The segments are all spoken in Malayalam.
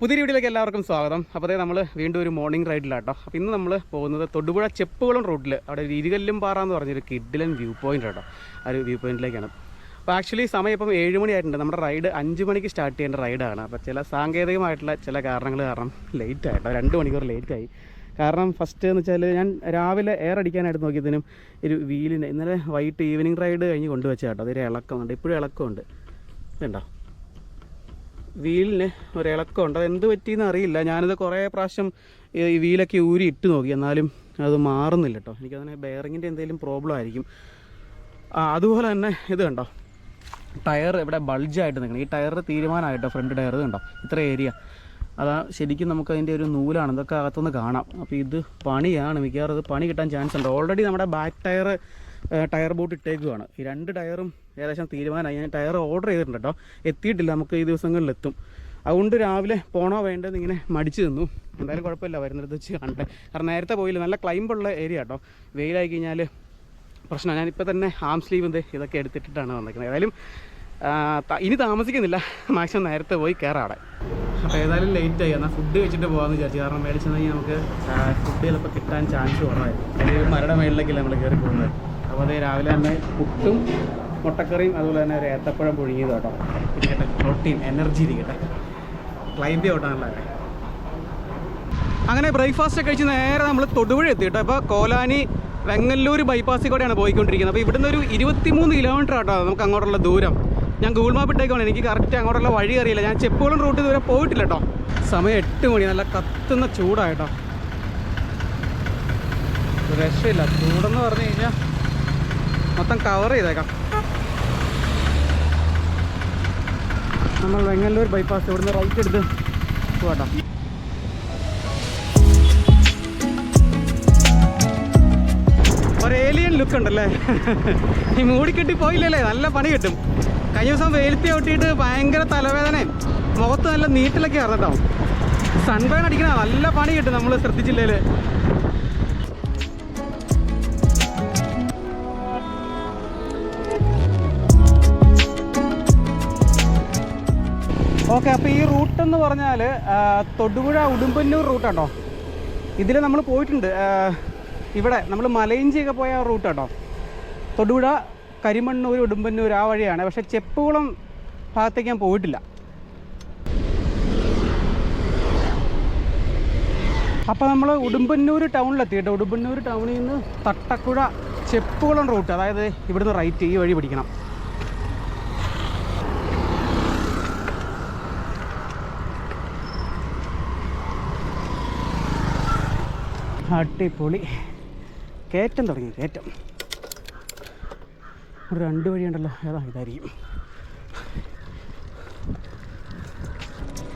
പുതിയ വീഡിയോയിലേക്ക് എല്ലാവർക്കും സ്വാഗതം. അപ്പോൾ നമ്മൾ വീണ്ടും ഒരു മോർണിംഗ് റൈഡിലാട്ടോ അപ്പോൾ ഇന്ന് നമ്മൾ പോകുന്നത് തൊടുപുഴ ചെപ്പുകുളം റോഡിൽ അവിടെ ഒരു ഇരുകല്ലും പാറ എന്ന് പറഞ്ഞൊരു കിഡിലൻ വ്യൂ പോയിന്റ് കേട്ടോ ആ ഒരു വ്യൂ പോയിന്റിലേക്കാണ് അപ്പോൾ ആക്ച്വലി സമയം ഇപ്പം ഏഴ് മണിയായിട്ടുണ്ട് നമ്മുടെ റൈഡ് അഞ്ച് മണിക്ക് സ്റ്റാർട്ട് ചെയ്യേണ്ട റൈഡാണ് അപ്പോൾ ചില സാങ്കേതികമായിട്ടുള്ള ചില കാരണങ്ങൾ കാരണം ലേറ്റ് ആയിട്ടോ രണ്ട് മണിക്കൂർ ലേറ്റ് ആയി. കാരണം ഫസ്റ്റ് എന്ന് വെച്ചാൽ ഞാൻ രാവിലെ എയർ അടിക്കാനായിട്ട് നോക്കിയതിനും ഒരു വീലിന് ഇന്നലെ വൈകിട്ട് ഈവനിങ് റൈഡ് കഴിഞ്ഞ് കൊണ്ടുവച്ചാട്ടോ അതൊരു ഇളക്കമുണ്ട്. ഇപ്പോഴും ഇളക്കമുണ്ട്. ഇതുണ്ടോ വീലിന് അത് എന്ത് പറ്റിയെന്ന് അറിയില്ല. ഞാനിത് കുറേ പ്രാവശ്യം ഈ വീലൊക്കെ ഊരി ഇട്ട് നോക്കി. എന്നാലും അത് മാറുന്നില്ല കേട്ടോ എനിക്കതിനെ ബെയറിങ്ങിന്റെ എന്തെങ്കിലും പ്രോബ്ലം ആയിരിക്കും. അതുപോലെ തന്നെ ഇത് കണ്ടോ? ടയർ ഇവിടെ ബൾജായിട്ട് നിൽക്കണം. ഈ ടയറിന്റെ തീരുമാനമായിട്ടോ? ഫ്രണ്ട് ടയർ കണ്ടോ? ഇത്ര ഏരിയ അതാ ശരിക്കും നമുക്ക് അതിന്റെ ഒരു നൂലാണ്. ഇതൊക്കെ അകത്തുനിന്ന് കാണാം. അപ്പോൾ ഇത് പണിയാണ്. മിക്കവാറും ഇത് പണി കിട്ടാൻ ചാൻസ് ഉണ്ട്. ഓൾറെഡി നമ്മുടെ ബാക്ക് ടയർ ടയർ ബോട്ട് ഇട്ടേക്കുവാണ്. ഈ രണ്ട് ടയറും ഏകദേശം തീരുമാനമായി. ഞാൻ ടയർ ഓർഡർ ചെയ്തിട്ടുണ്ട് കേട്ടോ. എത്തിയിട്ടില്ല നമുക്ക് ഈ ദിവസങ്ങളിൽ എത്തും അതുകൊണ്ട് രാവിലെ പോണോ വേണ്ടത് ഇങ്ങനെ മടിച്ചു നിന്നു. എന്തായാലും കുഴപ്പമില്ല വരുന്നിടത്ത് വെച്ച് കാണട്ടെ. കാരണം നേരത്തെ പോയില്ല നല്ല ക്ലൈമ്പുള്ള ഏരിയ കേട്ടോ. വെയിലായി കഴിഞ്ഞാൽ പ്രശ്നമാണ് ഞാനിപ്പോൾ തന്നെ ആം സ്ലീവ് എന്ത് ഇതൊക്കെ എടുത്തിട്ടിട്ടാണ് വന്നിരിക്കുന്നത് ഏതായാലും ഇനി താമസിക്കുന്നില്ല. മാക്സിമം നേരത്തെ പോയി കയറാടെ അപ്പോൾ ഏതായാലും ലേറ്റ് ആയി. എന്നാൽ ഫുഡ് വെച്ചിട്ട് പോകാമെന്ന് വിചാരിച്ചു. കാരണം മേടിച്ചെന്നെങ്കിൽ നമുക്ക് ഫുഡ് ചിലപ്പോൾ കിട്ടാൻ ചാൻസ് കുറവായിരുന്നു മരയുടെ മേളിലേക്കല്ല നമ്മൾ കയറി പോകുന്നത്? അപ്പോൾ അതേ രാവിലെ തന്നെ പുട്ടും മുട്ടക്കറിയും അതുപോലെ തന്നെ ഒരു ഏത്തപ്പഴം പുഴുങ്ങിയത് കേട്ടോ. ഇരിക്കട്ടെ പ്രോട്ടീൻ എനർജി ഇരിക്കട്ടെ. ക്ലൈംബ് ഔട്ടാണല്ലേ അങ്ങനെ ബ്രേക്ക്ഫാസ്റ്റ് കഴിച്ച് നേരെ നമ്മൾ തൊടുപുഴ എത്തി കേട്ടോ. അപ്പോൾ കോലാനി വെങ്ങല്ലൂർ ബൈപ്പാസിൽ കൂടെയാണ് പോയിക്കൊണ്ടിരിക്കുന്നത്. അപ്പോൾ ഇവിടുന്ന് ഒരു ഇരുപത്തിമൂന്ന് കിലോമീറ്റർ ആട്ടോ നമുക്ക് അങ്ങോട്ടുള്ള ദൂരം. ഞാൻ ഗൂഗിൾ മാപ്പ് ഇട്ടേക്കാണ് എനിക്ക് കറക്റ്റ് അങ്ങോട്ടുള്ള വഴി അറിയില്ല. ഞാൻ ചെപ്പോളം റൂട്ട് ഇതുവരെ പോയിട്ടില്ല കേട്ടോ. സമയം എട്ട് മണി. നല്ല കത്തുന്ന ചൂടായിട്ടോ. രക്ഷയില്ല. ചൂടെന്ന് പറഞ്ഞു കഴിഞ്ഞാൽ മൊത്തം കവർ ചെയ്തേക്കാം. നമ്മൾ വെങ്ങല്ലൂർ ബൈപ്പാസ് ഇവിടുന്ന് റൈറ്റ് എടുത്ത് പോകട്ടോ ഒരു ഏലിയൻ ലുക്ക് ഉണ്ടല്ലേ? ഈ മൂടിക്കെട്ടി പോയില്ലല്ലേ? നല്ല പണി കിട്ടും. കഴിഞ്ഞ ദിവസം വെയിലത്തി ഒട്ടിയിട്ട് ഭയങ്കര തലവേദനയും മുഖത്ത് നല്ല നീട്ടിലൊക്കെ ഇറന്നിട്ടാവും സൺബേൺ അടിക്കണ നല്ല പണി കിട്ടും നമ്മൾ ശ്രദ്ധിച്ചില്ലേൽ. ഓക്കെ അപ്പോൾ ഈ റൂട്ട് എന്ന് പറഞ്ഞാൽ തൊടുപുഴ ഉടുമ്പന്നൂർ റൂട്ടാട്ടോ ഇതിൽ നമ്മൾ പോയിട്ടുണ്ട്. ഇവിടെ നമ്മൾ മലയിഞ്ചിയൊക്കെ പോയ റൂട്ടാട്ടോ തൊടുപുഴ കരിമണ്ണൂർ ഉടുമ്പന്നൂർ ആ വഴിയാണ്. പക്ഷേ ചെപ്പുകുളം ഭാഗത്തേക്ക് ഞാൻ പോയിട്ടില്ല. അപ്പോൾ നമ്മൾ ഉടുമ്പന്നൂർ ടൗണിലെത്തി കേട്ടോ ഉടുമ്പന്നൂർ ടൗണിൽ നിന്ന് തട്ടക്കുഴ ചെപ്പുകുളം റൂട്ട് അതായത് ഇവിടുന്ന് റൈറ്റ് ഈ വഴി പിടിക്കണം. അടിപൊളി. കയറ്റം തുടങ്ങി കയറ്റം. ഒരു രണ്ട് വഴിയുണ്ടല്ലോ. ഏതാ ഇതായിരിക്കും.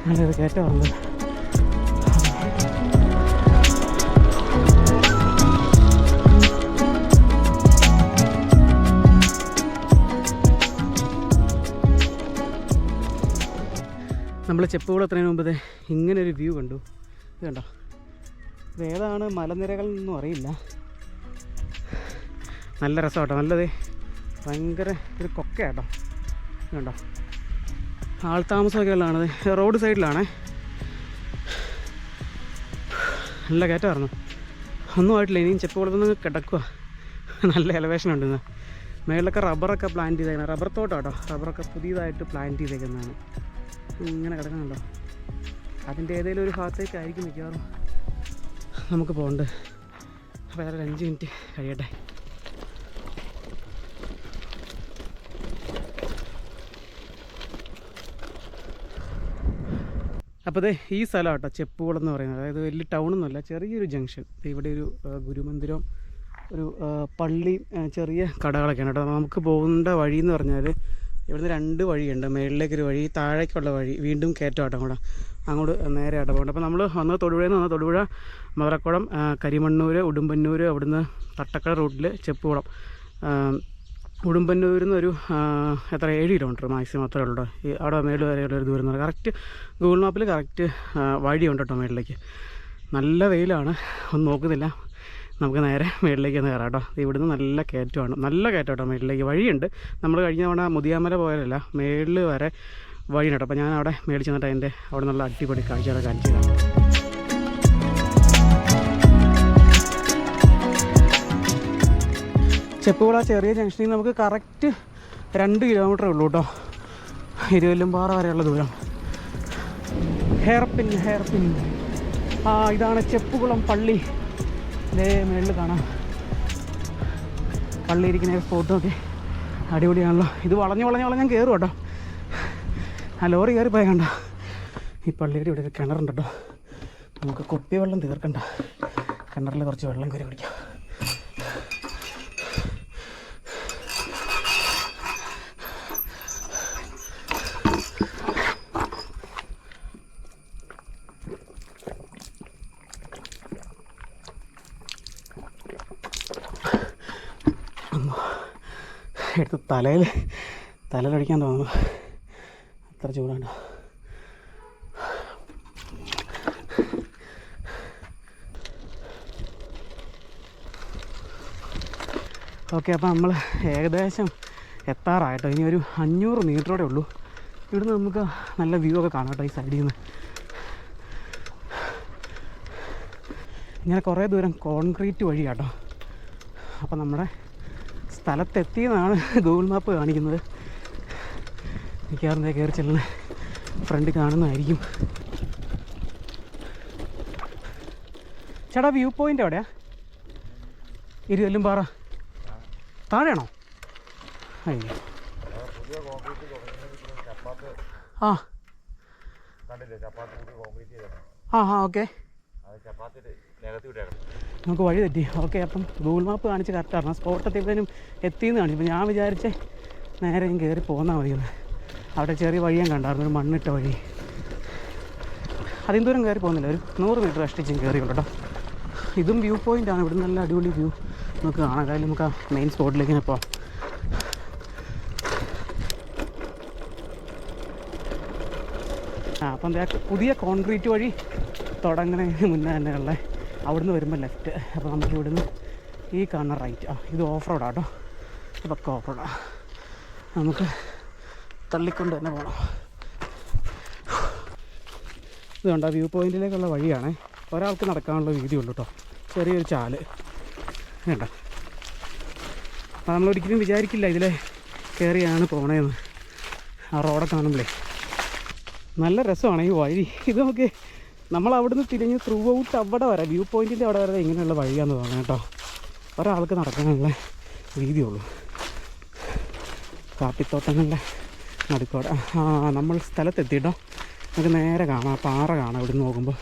നല്ലത് കയറ്റം വന്നത് നമ്മൾ ചെപ്പുകൾ എത്രയും മുമ്പ് ഇങ്ങനെ ഒരു വ്യൂ കണ്ടു. ഇത് കണ്ടോ? ഏതാണ് മലനിരകൾ എന്നൊന്നും അറിയില്ല. നല്ല രസമാട്ടോ നല്ലത് ഭയങ്കര ഒരു കൊക്കയാട്ടോ. കേട്ടോ കണ്ടോ? ആൾ താമസമൊക്കെ ഉള്ളതാണത്. റോഡ് സൈഡിലാണേ. നല്ല കയറ്റമായിരുന്നു. ഒന്നും ആയിട്ടില്ല ഇനിയും ചെപ്പ് നിന്ന് കിടക്കുക നല്ല എലവേഷൻ ഉണ്ട് ഇന്ന്. മേളിലൊക്കെ റബ്ബറൊക്കെ പ്ലാന്റ് ചെയ്തേക്കണം റബ്ബർ തോട്ടം കേട്ടോ റബ്ബറൊക്കെ പുതിയതായിട്ട് പ്ലാന്റ് ചെയ്തേക്കുന്നതാണ്. ഇങ്ങനെ കിടക്കുന്നുണ്ടോ? അതിന്റെ ഏതെങ്കിലും ഒരു ഭാഗത്തേക്കായിരിക്കും മിക്കവാറും. നമുക്ക് പോകണ്ട്. വേറെ ഒരു അഞ്ച് മിനിറ്റ് കഴിയട്ടെ. അപ്പോൾ അതെ ഈ സ്ഥലം കേട്ടോ ചെപ്പുകുളം എന്ന് പറയുന്നത്. അതായത് വലിയ ടൗണൊന്നുമല്ല ചെറിയൊരു ജംഗ്ഷൻ ഇവിടെ ഒരു ഗുരുമന്ദിരം ഒരു പള്ളി ചെറിയ കടകളൊക്കെയാണ് കേട്ടോ. നമുക്ക് പോകേണ്ട വഴി എന്ന് പറഞ്ഞാൽ ഇവിടുന്ന് രണ്ട് വഴിയുണ്ട്. മേളിലേക്കൊരു വഴി താഴേക്കുള്ള വഴി. വീണ്ടും കയറ്റം കൂടെ അങ്ങോട്ട്. നേരെ ആട്ടം പോകണം അപ്പോൾ നമ്മൾ വന്നത് തൊടുപുഴയിൽ നിന്ന് വന്നത് തൊടുപുഴ മധുരക്കുളം കരിമണ്ണൂർ ഉടുമ്പന്നൂർ അവിടുന്ന് തട്ടക്കട റൂട്ടിൽ ചെപ്പുകുളം. ഉടുമ്പന്നൂരിൽ നിന്ന് ഒരു എത്ര ഏഴ് കിലോമീറ്റർ മാക്സിമം അത്രേ ഉള്ളൂ ഈ അവിടെ മേളിൽ വരെയുള്ള ഒരു ദൂരം കറക്റ്റ് ഗൂഗിൾ മാപ്പിൽ കറക്റ്റ് വഴിയുണ്ട് കേട്ടോ മേളിലേക്ക്. നല്ല വെയിലാണ്. ഒന്നും നോക്കുന്നില്ല. നമുക്ക് നേരെ മേളിലേക്ക് ഒന്ന് കയറാം കേട്ടോ. ഇവിടുന്ന് നല്ല കയറ്റമാണ്. നല്ല കയറ്റം കേട്ടോ മേളിലേക്ക്. വഴിയുണ്ട്. നമ്മൾ കഴിഞ്ഞ തവണ മുതിയാമല പോയാലല്ല മേളിൽ വരെ വഴിയുണ്ട്. കേട്ടോ അപ്പോൾ ഞാൻ അവിടെ മേളിൽ തന്നിട്ട് അതിന്റെ അവിടെ നല്ല അടിപൊളി കാഴ്ചകളെ കാണിച്ചു തരാം. ചെപ്പുകുള ചെറിയ ജംഗ്ഷനിൽ നമുക്ക് കറക്റ്റ് രണ്ട് കിലോമീറ്റർ ഉള്ളൂ കേട്ടോ. ഇരുവല്ലുംപാറ വരെയുള്ള ദൂരം. Hairpin hairpin. ആ ഇതാണ് ചെപ്പുകുളം പള്ളി. ഇതേ മേളിൽ കാണാം. പള്ളിയിരിക്കുന്ന ഇരിക്കുന്ന ഒക്കെ. അടിപൊളിയാണല്ലോ. ഇത് വളഞ്ഞു വളഞ്ഞു വളഞ്ഞ് കയറും കേട്ടോ. ആ ലോറി കയറി പോയ കണ്ട? ഈ പള്ളിയുടെ ഇവിടെ ഒരു കിണറുണ്ട് കേട്ടോ. നമുക്ക് കുപ്പി വെള്ളം തീർക്കണ്ട. കിണറിൽ കുറച്ച് വെള്ളം കയറി കുടിക്കാം. എടുത്ത് തലയിൽ തലയിലടിക്കാൻ തോന്നുന്നു. അത്ര ചൂടാണ്. ഓക്കെ അപ്പോൾ നമ്മൾ ഏകദേശം എത്താറായിട്ടോ. ഇനി ഒരു അഞ്ഞൂറ് മീറ്ററോടെ ഉള്ളൂ. ഇവിടുന്ന് നമുക്ക് നല്ല വ്യൂ ഒക്കെ കാണാം കേട്ടോ ഈ സൈഡിൽ നിന്ന് ഇങ്ങനെ കുറേ ദൂരം കോൺക്രീറ്റ് വഴിയാട്ടോ. അപ്പോൾ നമ്മുടെ സ്ഥലത്തെത്തിയെന്നാണ് ഗൂഗിൾ മാപ്പ് കാണിക്കുന്നത്. മിക്കവാറും കയറി ചെല്ലുന്ന ഫ്രണ്ട് കാണുന്നതായിരിക്കും. ചേട്ടാ വ്യൂ പോയിന്റ് എവിടെയാ? ഇരുവല്ലും പാറ. താഴെയാണോ? ആ. ആ ആ ഓക്കെ. നമുക്ക് വഴി തെറ്റി. ഓക്കെ അപ്പം ഗൂഗിൾ മാപ്പ് കാണിച്ച് കറക്റ്റ് അറിഞ്ഞാൽ സ്പോട്ട് എത്തിയപ്പോഴും എത്തിയെന്ന് കാണിച്ചു. ഞാൻ വിചാരിച്ച് നേരെ ഞാൻ കയറി പോന്നാൽ മതിയെന്ന് അവിടെ ചെറിയ വഴി ഞാൻ കണ്ടായിരുന്നു ഒരു മണ്ണിട്ട വഴി. അതിന് ദൂരം കയറി പോകുന്നില്ല. ഒരു നൂറ് മീറ്റർ കഷ്ടിച്ചും കയറിയുള്ളൂ കേട്ടോ. ഇതും വ്യൂ പോയിന്റ് ആണ്. ഇവിടെ നല്ല അടിപൊളി വ്യൂ നമുക്ക് കാണാം. കാര്യം നമുക്ക് ആ മെയിൻ സ്പോട്ടിലേക്ക് തന്നെ പോവാം ആ അപ്പം എന്താ പുതിയ കോൺക്രീറ്റ് വഴി തുടങ്ങുന്നതിന് മുന്നേ തന്നെയുള്ള അവിടുന്ന് വരുമ്പോൾ ലെഫ്റ്റ് അപ്പോൾ നമുക്ക് ഇവിടുന്ന് ഈ കാണുന്ന റൈറ്റ് ആ ഇത് ഓഫ് റോഡാണ് കേട്ടോ ഇതൊക്കെ ഓഫ് റോഡാണ് നമുക്ക് തള്ളിക്കൊണ്ട് തന്നെ പോകണം ഇതുകൊണ്ട് കണ്ടോ വ്യൂ പോയിന്റിലേക്കുള്ള വഴിയാണ്. ഒരാൾക്ക് നടക്കാനുള്ള വീതിയുള്ളൂ കേട്ടോ ചെറിയൊരു ചാൽ. വേണ്ട അപ്പോൾ നമ്മളൊരിക്കലും വിചാരിക്കില്ല ഇതിലെ കയറിയാണ് പോണേന്ന്. ആ റോഡൊക്കെ കാണുമ്പോഴേ നല്ല രസമാണ് ഈ വഴി. ഇത് നമുക്ക് നമ്മൾ അവിടുന്ന് തിരിഞ്ഞ് ത്രൂ ഔട്ട് അവിടെ വരെ വ്യൂ പോയിന്റിന്റെ അവിടെ വരെ ഇങ്ങനെയുള്ള വഴിയാന്ന് തോന്നുന്നു കേട്ടോ. ഒരാൾക്ക് നടക്കാനുള്ള രീതിയുള്ളൂ. കാപ്പിത്തോട്ടങ്ങളുടെ നടുക്കോടെ. നമ്മൾ സ്ഥലത്തെത്തിയിട്ടോ നമുക്ക് നേരെ കാണാം. പാറ കാണാം ഇവിടുന്ന് നോക്കുമ്പോൾ.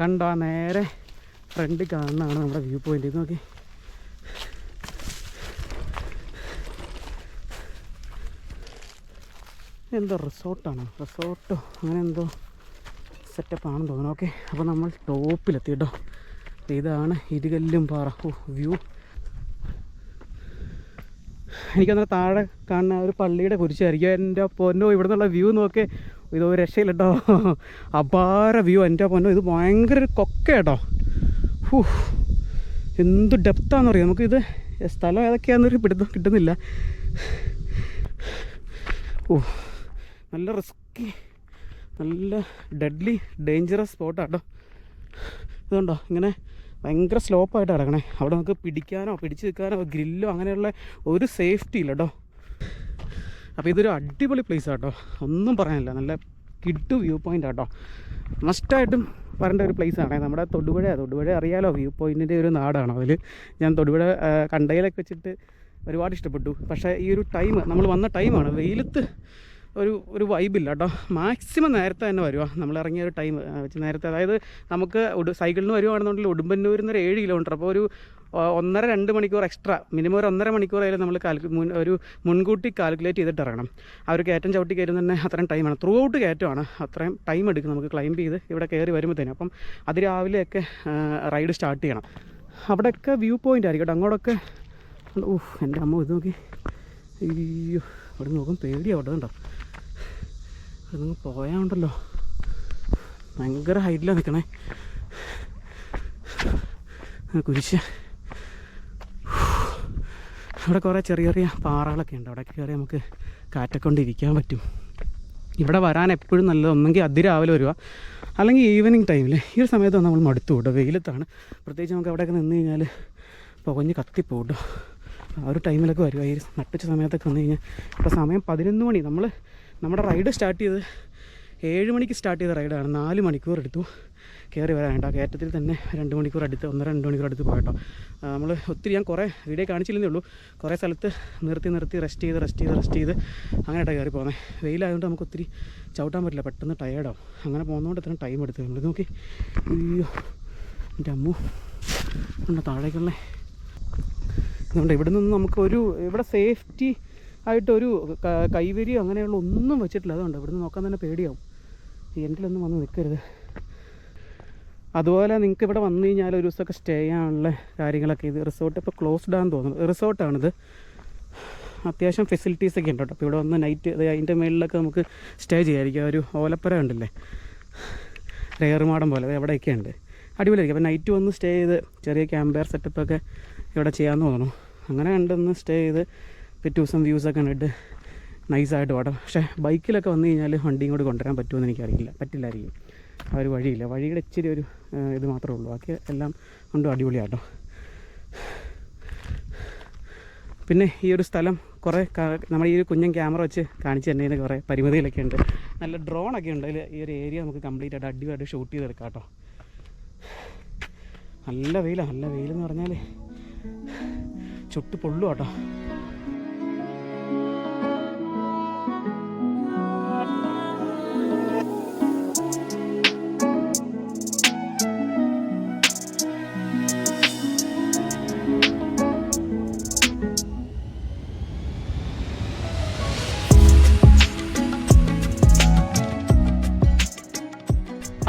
കണ്ടോ നേരെ ഫ്രണ്ട് കാണുന്നതാണ് നമ്മുടെ വ്യൂ പോയിന്റ് നോക്കി എന്തോ റിസോർട്ടാണ്. റിസോർട്ടോ അങ്ങനെ എന്തോ സെറ്റപ്പ് ആണെന്ന് തോന്നുന്നു. ഓക്കെ അപ്പോൾ നമ്മൾ ടോപ്പിലെത്തി കേട്ടോ. ഇതാണ് ഇരുകല്ലും പാറ. ഓ വ്യൂ. എനിക്കന്നേരം താഴെ കാണുന്ന ഒരു പള്ളിയുടെ കുരിശായിരിക്കും. എന്റെ പൊന്നോ ഇവിടെ നിന്നുള്ള വ്യൂ നോക്കേ. ഇത് ഒരു രക്ഷയില്ല കേട്ടോ അപാര വ്യൂ. എന്റെ പൊന്നോ ഇത് ഭയങ്കര കൊക്ക കേട്ടോ. ഹൂ. എന്ത് ഡെപ്താന്ന് അറിയാം നമുക്കിത് സ്ഥലം ഏതൊക്കെയാണെന്നൊരു പിടുത്തം കിട്ടുന്നില്ല. ഓ. നല്ല റിസ്ക്കി നല്ല ഡെഡ്ലി ഡേഞ്ചറസ് സ്പോട്ടാട്ടോ ഇതുണ്ടോ? ഇങ്ങനെ ഭയങ്കര സ്ലോപ്പായിട്ട് കിടക്കണേ അവിടെ നമുക്ക് പിടിക്കാനോ പിടിച്ച് നിൽക്കാനോ ഗ്രില്ലോ അങ്ങനെയുള്ള ഒരു സേഫ്റ്റി ഇല്ല കേട്ടോ അപ്പോൾ ഇതൊരു അടിപൊളി പ്ലേസ് ആട്ടോ ഒന്നും പറയാനില്ല. നല്ല കിട്ടു വ്യൂ പോയിന്റ് ആട്ടോ മസ്റ്റായിട്ടും വരേണ്ട ഒരു place ആണ്. നമ്മുടെ തൊടുപുഴ തൊടുപുഴ അറിയാലോ വ്യൂ പോയിന്റിന്റെ ഒരു നാടാണ് അതിൽ ഞാൻ തൊടുപുഴ കണ്ടയിലൊക്കെ വെച്ചിട്ട് ഒരുപാട് ഇഷ്ടപ്പെട്ടു. പക്ഷേ ഈ ഒരു ടൈം നമ്മൾ വന്ന ടൈമാണ് വെയിലത്ത് ഒരു ഒരു വൈബില്ല കേട്ടോ മാക്സിമം നേരത്തെ തന്നെ വരുക നമ്മൾ ഇറങ്ങിയ ഒരു ടൈം വെച്ച് നേരത്തെ. അതായത് നമുക്ക് ഉടു സൈക്കിളിന് വരുവാണെന്നുണ്ടെങ്കിൽ ഉടുമ്പന്നൂരിൽ നിന്ന് ഒരു ഏഴ് കിലോമീറ്റർ അപ്പോൾ ഒരു ഒന്നര രണ്ട് മണിക്കൂർ എക്സ്ട്രാ മിനിമം ഒരു ഒന്നര മണിക്കൂറായാലും നമ്മൾ കാൽ മുൻ ഒരു മുൻകൂട്ടി കാൽക്കുലേറ്റ് ചെയ്തിട്ട് ഇറങ്ങണം ആ ഒരു കയറ്റം ചവിട്ടി കയറും തന്നെ അത്രയും ടൈമാണ് ത്രൂ ഔട്ട് കയറ്റമാണ്. അത്രയും ടൈം എടുക്കും നമുക്ക് ക്ലൈംബ് ചെയ്ത് ഇവിടെ കയറി വരുമ്പോഴത്തേനും അപ്പം അതിരാവിലെയൊക്കെ റൈഡ് സ്റ്റാർട്ട് ചെയ്യണം. അവിടെയൊക്കെ വ്യൂ പോയിന്റ് ആയിരിക്കും കേട്ടോ അങ്ങോട്ടൊക്കെ ഊഹ് എന്റെ അമ്മ ഇത് നോക്കി. അയ്യോ അവിടെ നോക്കും പേടിയാവട്ടെ കണ്ടോ നിങ്ങൾ പോയാണ്ടല്ലോ. ഭയങ്കര ഹൈറ്റിലാണ് നിൽക്കണേ കുരിശ്. ഇവിടെ കുറേ ചെറിയ ചെറിയ പാറകളൊക്കെ ഉണ്ട്. അവിടെ കയറി നമുക്ക് കാറ്റൊക്കെ കൊണ്ട് ഇരിക്കാൻ പറ്റും. ഇവിടെ വരാൻ എപ്പോഴും നല്ലത് ഒന്നെങ്കിൽ അതിരാവിലെ വരിക. അല്ലെങ്കിൽ ഈവനിങ് ടൈമിൽ ഈ ഒരു സമയത്ത് നമ്മൾ മടുത്തു കേട്ടോ വെയിലത്താണ്. പ്രത്യേകിച്ച് നമുക്ക് അവിടെയൊക്കെ നിന്ന് കഴിഞ്ഞാൽ പുകഞ്ഞ് കത്തിപ്പോട്ടോ ആ ഒരു ടൈമിലൊക്കെ വരിക. ഈ നട്ടുച്ച സമയത്തൊക്കെ വന്നു കഴിഞ്ഞാൽ ഇപ്പോൾ സമയം പതിനൊന്ന് മണി. നമ്മൾ നമ്മുടെ റൈഡ് സ്റ്റാർട്ട് ചെയ്ത് ഏഴ് മണിക്ക് സ്റ്റാർട്ട് ചെയ്ത റൈഡാണ്. നാല് മണിക്കൂർ എടുത്തു കയറി വരാൻ കേട്ടോ. കയറ്റത്തിൽ തന്നെ രണ്ട് മണിക്കൂർ അടുത്ത് ഒന്നര രണ്ട് മണിക്കൂർ അടുത്ത് പോയിട്ടോ നമ്മൾ ഒത്തിരി ഞാൻ കുറേ വീഡിയോ കാണിച്ചില്ലേ ഉള്ളൂ. കുറേ സ്ഥലത്ത് നിർത്തി നിർത്തി റെസ്റ്റ് ചെയ്ത് റെസ്റ്റ് ചെയ്ത് റെസ്റ്റ് ചെയ്ത് അങ്ങനെയായിട്ടാണ് കയറി പോകുന്നത് വെയിലായതുകൊണ്ട് നമുക്ക് ഒത്തിരി ചവിട്ടാൻ പറ്റില്ല. പെട്ടെന്ന് ടയേർഡാവും അങ്ങനെ പോകുന്നതുകൊണ്ട് ഇത്രയും ടൈം എടുത്തു നമ്മൾ നോക്കി. അയ്യോ എന്റെ അമ്മു. ഉണ്ടോ താഴേക്കുള്ള? ഇവിടെ നിന്ന് നമുക്ക് ഒരു ഇവിടെ സേഫ്റ്റി ആയിട്ടൊരു കൈവരിയോ അങ്ങനെയുള്ള ഒന്നും വെച്ചിട്ടില്ല. അതുകൊണ്ട് ഇവിടുന്ന് നോക്കാൻ തന്നെ പേടിയാവും. എന്തിലൊന്നും വന്ന് നിൽക്കരുത് അതുപോലെ നിങ്ങൾക്ക് ഇവിടെ വന്നു കഴിഞ്ഞാൽ ഒരു ദിവസമൊക്കെ സ്റ്റേ ചെയ്യാനുള്ള കാര്യങ്ങളൊക്കെ ഇത് റിസോർട്ട് ഇപ്പോൾ ക്ലോസ്ഡ് ആണെന്ന് തോന്നുന്നു. റിസോർട്ടാണിത് അത്യാവശ്യം ഫെസിലിറ്റീസ് ഒക്കെ ഉണ്ട് കേട്ടോ. അപ്പോൾ ഇവിടെ വന്ന് നൈറ്റ് അതിന്റെ മേളിലൊക്കെ നമുക്ക് സ്റ്റേ ചെയ്യാമായിരിക്കും ഒരു ഓലപ്പര ഉണ്ടല്ലേ റേറുമാടം പോലെ. എവിടെയൊക്കെ ഉണ്ട്? അടിപൊളിയായിരിക്കും. അപ്പോൾ നൈറ്റ് വന്ന് സ്റ്റേ ചെയ്ത് ചെറിയ ക്യാമ്പയർ സെറ്റപ്പൊക്കെ ഇവിടെ ചെയ്യാമെന്ന് തോന്നുന്നു. അങ്ങനെ ഉണ്ടെന്ന് സ്റ്റേ ചെയ്ത് പിറ്റേ ദിവസം വ്യൂസൊക്കെ കണ്ടിട്ട് നൈസായിട്ട് പാടാം പക്ഷേ ബൈക്കിലൊക്കെ വന്നു കഴിഞ്ഞാൽ വണ്ടിയും കൂടി കൊണ്ടുവരാൻ പറ്റുമെന്ന് എനിക്കറിയില്ല. പറ്റില്ലായിരിക്കും. ആ ഒരു വഴിയില്ല. വഴിയുടെ ഇച്ചിരി ഒരു ഇത് മാത്രമേ ഉള്ളൂ. ബാക്കി എല്ലാം കൊണ്ടും അടിപൊളിയാട്ടോ. പിന്നെ ഈ ഒരു സ്ഥലം കുറേ നമ്മൾ ഈ ഒരു കുഞ്ഞൻ ക്യാമറ വെച്ച് കാണിച്ചു തന്നതിന് കുറേ പരിമിതികളൊക്കെ ഉണ്ട്. നല്ല ഡ്രോണൊക്കെ ഉണ്ട്. അതിൽ ഈ ഒരു ഏരിയ നമുക്ക് കംപ്ലീറ്റ് ആയിട്ട് അടിപൊളിയായിട്ട് ഷൂട്ട് ചെയ്തെടുക്കാം കേട്ടോ. നല്ല വെയിലാണ് നല്ല വെയിലെന്ന് പറഞ്ഞാൽ ചുട്ട് പൊള്ളു കേട്ടോ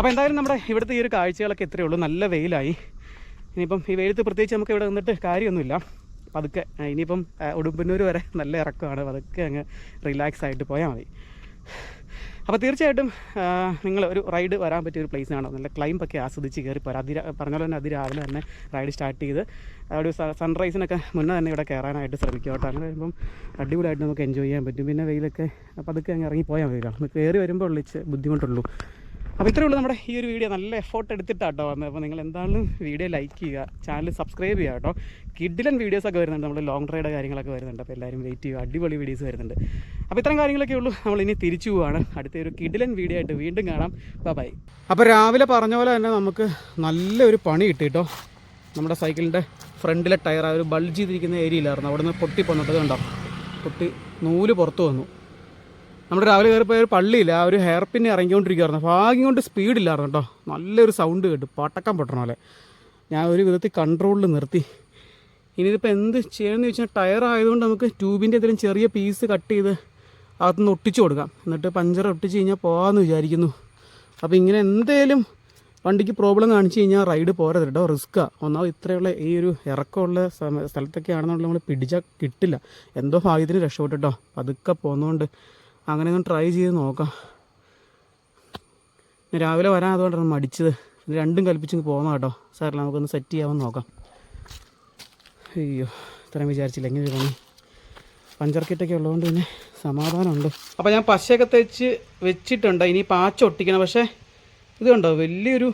അപ്പോൾ എന്തായാലും നമ്മുടെ ഇവിടുത്തെ ഈ ഒരു കാഴ്ചകളൊക്കെ എത്രയേ ഉള്ളൂ. നല്ല വെയിലായി. ഇനിയിപ്പം ഈ വെയിലത്ത് പ്രത്യേകിച്ച് നമുക്ക് ഇവിടെ നിന്നിട്ട് കാര്യമൊന്നുമില്ല. പതുക്കെ ഇനിയിപ്പം ഉടുമ്പന്നൂർ വരെ നല്ല ഇറക്കമാണ്. പതുക്കെ അങ്ങ് റിലാക്സ് ആയിട്ട് പോയാൽ മതി. അപ്പോൾ തീർച്ചയായിട്ടും നിങ്ങൾ ഒരു റൈഡ് വരാൻ പറ്റിയ ഒരു പ്ലേസ് ആണ് നല്ല ക്ലൈംബൊക്കെ ആസ്വദിച്ച് കയറി പോരാ. അതിര പറഞ്ഞ തന്നെ അതിരാവിലെ തന്നെ റൈഡ് സ്റ്റാർട്ട് ചെയ്ത് ഒരു സൺറൈസിനൊക്കെ മുന്നേ തന്നെ ഇവിടെ കയറാനായിട്ട് ശ്രമിക്കുക കേട്ടോ. അങ്ങനെ വരുമ്പം അടിപൊളിയായിട്ട് നമുക്ക് എൻജോയ് ചെയ്യാൻ പറ്റും. പിന്നെ വെയിലൊക്കെ പതുക്കെ അങ്ങ് ഇറങ്ങി പോയാൽ മതി നമുക്ക് കയറി വരുമ്പോൾ ഉള്ളിച്ച് ബുദ്ധിമുട്ടുള്ളൂ. അപ്പോൾ ഇത്രയേ ഉള്ളൂ നമ്മുടെ ഈ ഒരു വീഡിയോ നല്ല എഫോർട്ട് എടുത്തിട്ടാട്ടോ വന്നത്. അപ്പോൾ നിങ്ങൾ എന്തായാലും വീഡിയോ ലൈക്ക് ചെയ്യുക. ചാനൽ സബ്സ്ക്രൈബ് ചെയ്യുക കേട്ടോ. കിഡിലൻ വീഡിയോസൊക്കെ വരുന്നുണ്ട്. നമ്മുടെ ലോങ് റൈഡ് കാര്യങ്ങളൊക്കെ വരുന്നുണ്ട്. അപ്പോൾ എല്ലാവരും വെയിറ്റ് ചെയ്യുക. അടിപൊളി വീഡിയോസ് വരുന്നുണ്ട്. അപ്പോൾ ഇത്തരം കാര്യങ്ങളൊക്കെ ഉള്ളൂ. നമ്മൾ ഇനി തിരിച്ചു പോവാണ്. അടുത്ത ഒരു കിഡിലൻ വീഡിയോ ആയിട്ട് വീണ്ടും കാണാം. ബൈ അപ്പോൾ രാവിലെ പറഞ്ഞ പോലെ തന്നെ നമുക്ക് നല്ലൊരു പണി കിട്ടി കേട്ടോ. നമ്മുടെ സൈക്കിളിന്റെ ഫ്രണ്ടിലെ ടയർ ആ ഒരു ബൾജ് ചെയ്തിരിക്കുന്ന ഏരിയയിലായിരുന്നു അവിടെ നിന്ന് പൊട്ടി പൊന്നിട്ടത് കണ്ടോ? പൊട്ടി നൂൽ പുറത്തു വന്നു. നമ്മുടെ രാവിലെ കയറിപ്പോയ ഒരു പള്ളിയില്ല ആ ഒരു ഹെയർ പിന്നെ ഇറങ്ങിക്കൊണ്ടിരിക്കുവായിരുന്നു. ഭാഗ്യം കൊണ്ട് സ്പീഡില്ലായിരുന്നു കേട്ടോ. നല്ലൊരു സൗണ്ട് കേട്ടു. പട്ടക്കം പൊട്ടണ പോലെ. ഞാൻ ഒരു വിധത്തിൽ കൺട്രോളിൽ നിർത്തി. ഇനിയിപ്പോൾ എന്ത് ചെയ്യണമെന്ന് വെച്ചാൽ ടയർ ആയതുകൊണ്ട് നമുക്ക് ട്യൂബിന്റെ എന്തെങ്കിലും ചെറിയ പീസ് കട്ട് ചെയ്ത് അകത്തുനിന്ന് ഒട്ടിച്ചു കൊടുക്കാം. എന്നിട്ട് പഞ്ചർ ഒട്ടിച്ച് കഴിഞ്ഞാൽ പോകാമെന്ന് വിചാരിക്കുന്നു. അപ്പോൾ ഇങ്ങനെ എന്തേലും വണ്ടിക്ക് പ്രോബ്ലം കാണിച്ചു കഴിഞ്ഞാൽ റൈഡ് പോരത് കേട്ടോ. റിസ്ക്കാണ് ഒന്നാമത് ഇത്രയുള്ള ഈ ഒരു ഇറക്കമുള്ള സ്ഥലത്തൊക്കെ ആണെന്നുണ്ടെങ്കിൽ നമ്മൾ പിടിച്ചാൽ കിട്ടില്ല. എന്തോ ഭാഗ്യത്തിന് രക്ഷപ്പെട്ടു കേട്ടോ. പതുക്കെ പോകുന്നതുകൊണ്ട് അങ്ങനെ ഒന്ന് ട്രൈ ചെയ്ത് നോക്കാം. രാവിലെ വരാൻ അതുകൊണ്ടാണ് മടിച്ചത് രണ്ടും കൽപ്പിച്ച് പോകുന്ന കേട്ടോ സാറില്ല നമുക്കൊന്ന് സെറ്റ് ചെയ്യാമെന്ന് നോക്കാം. അയ്യോ ഇത്രയും വിചാരിച്ചില്ല. എങ്ങനെ ഒരു പഞ്ചർ കിറ്റൊക്കെ ഉള്ളതുകൊണ്ട് പിന്നെ സമാധാനമുണ്ട്. അപ്പോൾ ഞാൻ പശയൊക്കെ തേച്ച് വെച്ചിട്ടുണ്ട്. ഇനി പാച്ച ഒട്ടിക്കണം. പക്ഷേ ഇത് കണ്ടോ? വലിയൊരു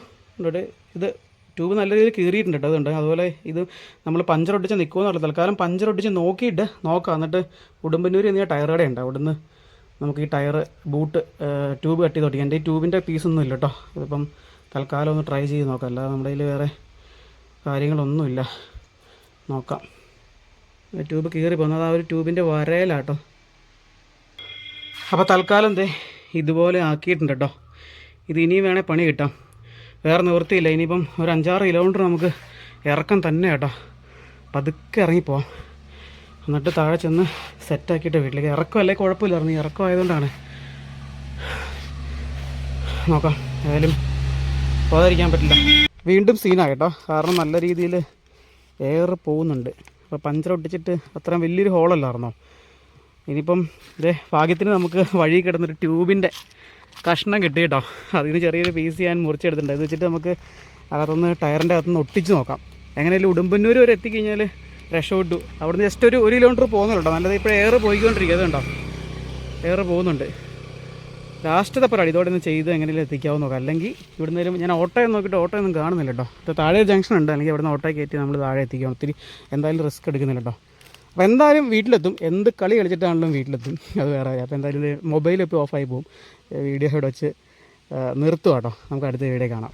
ഇത്? ട്യൂബ് നല്ല രീതിയിൽ കീറിയിട്ടുണ്ട് കേട്ടോ അതുണ്ട് അതുപോലെ ഇത് നമ്മൾ പഞ്ചർ ഒട്ടിച്ച് നിൽക്കുമെന്നുള്ള തൽക്കാലം പഞ്ചർ ഒട്ടിച്ച് നോക്കിയിട്ട് നോക്കാം. എന്നിട്ട് ഉടുമ്പന്നൂർ എന്നീ ടയർ കടയുണ്ട് അവിടുന്ന്. നമുക്ക് ഈ ടയർ ബൂട്ട് ട്യൂബ് കട്ടി തൊട്ടി എന്റെ ഈ ട്യൂബിന്റെ പീസൊന്നും ഇല്ല കേട്ടോ ഇതിപ്പം തൽക്കാലം ഒന്ന് ട്രൈ ചെയ്ത് നോക്കാം. അല്ലാതെ നമ്മുടെ കയ്യിൽ വേറെ കാര്യങ്ങളൊന്നുമില്ല. നോക്കാം. ട്യൂബ് കീറി പോകുന്നത് ആ ഒരു ട്യൂബിന്റെ വരയിലാട്ടോ അപ്പോൾ തൽക്കാലം ദേ ഇതുപോലെ ആക്കിയിട്ടുണ്ട് കേട്ടോ ഇത് ഇനിയും വേണേൽ പണി കിട്ടാം. വേറെ നിവൃത്തിയില്ല. ഇനിയിപ്പം ഒരു അഞ്ചാറ് കിലോമീറ്റർ നമുക്ക് ഇറക്കം തന്നെ കേട്ടോ പതുക്കെ ഇറങ്ങിപ്പോവാം. എന്നിട്ട് താഴെ ചെന്ന് സെറ്റാക്കിയിട്ട് വീട്ടിലേക്ക്. ഇറക്കമല്ലേ? കുഴപ്പമില്ലായിരുന്നു. ഈ ഇറക്കം നോക്കാം. ഏതായാലും പോകാതിരിക്കാൻ പറ്റില്ല. വീണ്ടും സീനായിട്ടോ കാരണം നല്ല രീതിയിൽ എയർ പോകുന്നുണ്ട്. അപ്പോൾ പഞ്ചർ ഒട്ടിച്ചിട്ട് അത്രയും വലിയൊരു ഹോളല്ലായിരുന്നോ ഇനിയിപ്പം ഇതേ ഭാഗ്യത്തിന് നമുക്ക് വഴി കിടന്നൊരു ട്യൂബിന്റെ കഷ്ണം കിട്ടി കേട്ടോ. അതിന് ചെറിയൊരു പീസ് ഞാൻ മുറിച്ചെടുത്തിട്ടുണ്ട്. ഇത് വെച്ചിട്ട് നമുക്ക് അകത്തുനിന്ന് ടയറിന്റെ അകത്തുനിന്ന് ഒട്ടിച്ച് നോക്കാം. എങ്ങനെയാലും ഉടുമ്പന്നൂർ വരെ എത്തിക്കഴിഞ്ഞാൽ രക്ഷപ്പെട്ടു അവിടുന്ന് ജസ്റ്റ് ഒരു ഒരു കിലോമീറ്റർ പോകുന്നുണ്ടോ നല്ലത് ഇപ്പോൾ എയർ പോയിക്കൊണ്ടിരിക്കുക അതുണ്ടോ എയർ പോകുന്നുണ്ട്. ലാസ്റ്റ് പരിപാടി ഇതോടെ ഒന്ന് ചെയ്ത് എങ്ങനെയും എത്തിക്കാവുന്ന നോക്കാം. അല്ലെങ്കിൽ ഇവിടുന്ന് ഞാൻ ഓട്ടോയും നോക്കിയിട്ട് ഓട്ടോ ഒന്നും കാണുന്നില്ല കേട്ടോ. ഇത് താഴെ ഒരു ജംഗ്ഷൻ ഉണ്ട്. അല്ലെങ്കിൽ ഇവിടുന്ന് ഓട്ടോ കയറ്റി നമ്മൾ താഴെ എത്തിക്കാം. ഒത്തിരി എന്തായാലും റിസ്ക് എടുക്കുന്നില്ല കേട്ടോ. അപ്പോൾ എന്തായാലും വീട്ടിലെത്തും. എന്ത് കളി കളിച്ചിട്ടാണെങ്കിലും വീട്ടിലെത്തും. അത് വേറെ അപ്പോൾ എന്തായാലും മൊബൈൽ ഇപ്പോൾ ഓഫായി പോകും. വീഡിയോ ഇവിടെ വെച്ച് നിർത്തുക കേട്ടോ. നമുക്ക് അടുത്ത വീഡിയോ കാണാം.